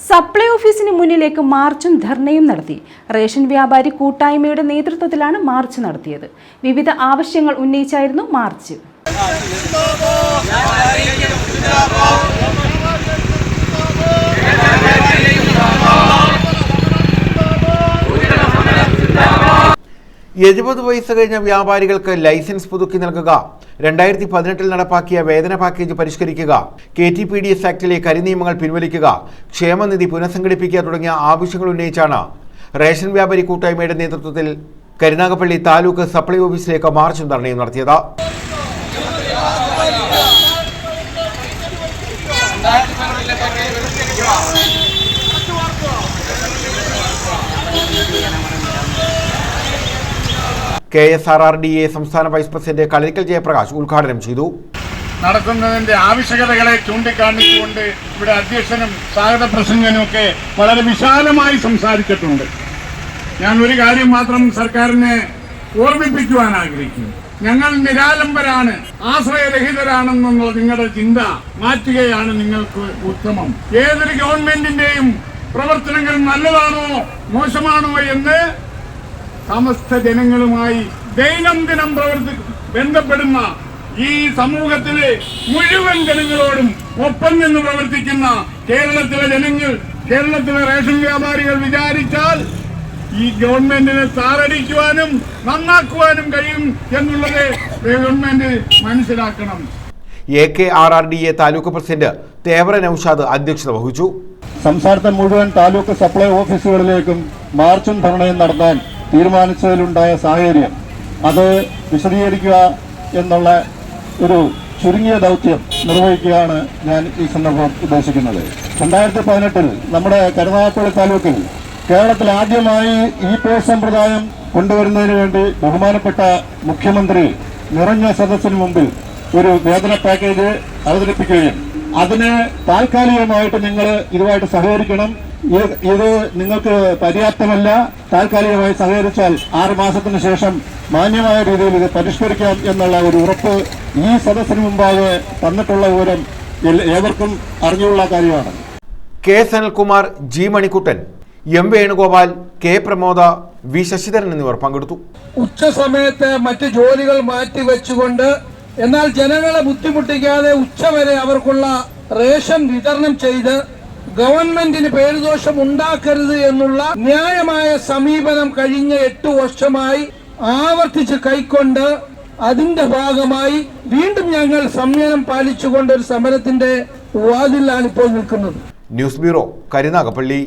Supply ഓഫീസിന് മുന്നിലേക്ക് മാർച്ചും ധർണയും നടത്തി റേഷൻ വ്യാപാരി കൂട്ടായ്മയുടെ നേതൃത്വത്തിലാണ് മാർച്ച് നടത്തിയത് വിവിധ ആവശ്യങ്ങൾ ഉന്നയിച്ചായിരുന്നു മാർച്ച് എഴുപത് വയസ്സ് കഴിഞ്ഞ വ്യാപാരികൾക്ക് ലൈസൻസ് പുതുക്കി നൽകുക. രണ്ടായിരത്തി പതിനെട്ടിൽ നടപ്പാക്കിയ വേതന package പരിഷ്കരിക്കുക. K T P D S ആക്ടിലെ കരിനിയമങ്ങൾ പിൻവലിക്കുക. ക്ഷേമനിധി പുനഃസംഘടിപ്പിക്കുക തുടങ്ങിയ ആവശ്യങ്ങൾ ഉന്നയിച്ചാണ് റേഷൻ വ്യാപാരി കൂട്ടായ്മയുടെ നേതൃത്വത്തിൽ കരുനാഗപ്പള്ളി താലൂക്ക് സപ്ലൈ ഓഫീസിലേക്ക് മാർച്ചും ധർണയും നടത്തിയത്. K S R R D A സംസ്ഥാന വൈസ് പ്രസിഡന്റ് കളരിക്കൽ ജയപ്രകാശ് ഉദ്ഘാടനം ചെയ്തു. നടത്തുന്നതിന്റെ ആവശ്യകതകളെ ചൂണ്ടിക്കാണിച്ചുകൊണ്ട് ഇവിടെ അധ്യക്ഷനും സ്വാഗത പ്രസംഗനും ഒക്കെ വളരെ വിശാലമായി സംസാരിച്ചിട്ടുണ്ട്. ഞാൻ ഒരു കാര്യം മാത്രം സർക്കാരിനെ ഓർമ്മിപ്പിക്കുവാൻ ആഗ്രഹിക്കുന്നു. ഞങ്ങൾ നിരാലംബരാണ് ആശ്രയരഹിതരാണെന്നുള്ള നിങ്ങളുടെ ചിന്ത മാറ്റുകയാണ് നിങ്ങൾക്ക് ഉത്തമം. ഏതൊരു ഗവൺമെന്റിന്റെയും പ്രവർത്തനങ്ങൾ നല്ലതാണോ മോശമാണോ എന്ന് സമസ്ത ജനങ്ങളുമായി ദൈനംദിനം പ്രവർത്തി ബന്ധപ്പെടുന്ന ഈ സമൂഹത്തിലെ മുഴുവൻ ജനങ്ങളോടും ഒപ്പം നിന്ന് പ്രവർത്തിക്കുന്ന കേരളത്തിലെ ജനങ്ങൾ കേരളത്തിലെ റേഷൻ വ്യാപാരികൾ വിചാരിച്ചാൽ ഈ ഗവൺമെന്റിനെ താറടിക്കുവാനും നന്നാക്കുവാനും കഴിയും എന്നുള്ളത് ഗവൺമെന്റ് മനസ്സിലാക്കണം. A K R R D A taluk president Thevara Noushad അധ്യക്ഷത വഹിച്ചു. സംസ്ഥാനത്തെ മുഴുവൻ താലൂക്ക് സപ്ലൈ ഓഫീസുകളിലേക്കും മാർച്ചും ധർണയും നടത്താൻ തീരുമാനിച്ചതിലുണ്ടായ സാഹചര്യം അത് വിശദീകരിക്കുക എന്നുള്ള ഒരു ചുരുങ്ങിയ ദൗത്യം നിർവഹിക്കുകയാണ് ഞാൻ ഈ സന്ദർഭം ഉദ്ദേശിക്കുന്നത്. രണ്ടായിരത്തി പതിനെട്ടിൽ നമ്മുടെ കരുനാഗപ്പള്ളി താലൂക്കിൽ കേരളത്തിൽ ആദ്യമായി ഈ പേ സമ്പ്രദായം കൊണ്ടുവരുന്നതിന് വേണ്ടി ബഹുമാനപ്പെട്ട മുഖ്യമന്ത്രി നിറഞ്ഞ സദസ്സിന് മുമ്പിൽ ഒരു വേതന പാക്കേജ് അവതരിപ്പിക്കുകയും അതിന് താൽക്കാലികമായിട്ട് നിങ്ങൾ ഇതുമായിട്ട് സഹകരിക്കണം. ഇത് നിങ്ങൾക്ക് പര്യാപ്തമല്ല. താൽക്കാലികമായി സഹകരിച്ചാൽ ആറ് മാസത്തിന് ശേഷം മാന്യമായ രീതിയിൽ ഇത് പരിഷ്കരിക്കാം എന്നുള്ള ഒരു ഉറപ്പ് ഈ സദസ്സിന് മുമ്പാകെ തന്നിട്ടുള്ള വിവരം ഏവർക്കും അറിഞ്ഞുള്ള കാര്യമാണ്. K Sanalkumar G Manikuttan M Venugopal K Pramoda V Sasidharan എന്നിവർ പങ്കെടുത്തു. ഉച്ച സമയത്ത് മറ്റ് ജോലികൾ മാറ്റിവെച്ചുകൊണ്ട് എന്നാൽ ജനങ്ങളെ ബുദ്ധിമുട്ടിക്കാതെ ഉച്ചവരെ അവർക്കുള്ള റേഷൻ വിതരണം ചെയ്ത് ഗവൺമെന്റിന് പേരുദോഷം ഉണ്ടാക്കരുത് എന്നുള്ള ന്യായമായ സമീപനം കഴിഞ്ഞ എട്ടു വർഷമായി ആവർത്തിച്ച് കൈക്കൊണ്ട് അതിന്റെ ഭാഗമായി വീണ്ടും ഞങ്ങൾ സംയമനം പാലിച്ചുകൊണ്ട് ഒരു സമരത്തിന്റെ വാതിലാണ് ഇപ്പോൾ നിൽക്കുന്നത്. News bureau Karunagappally.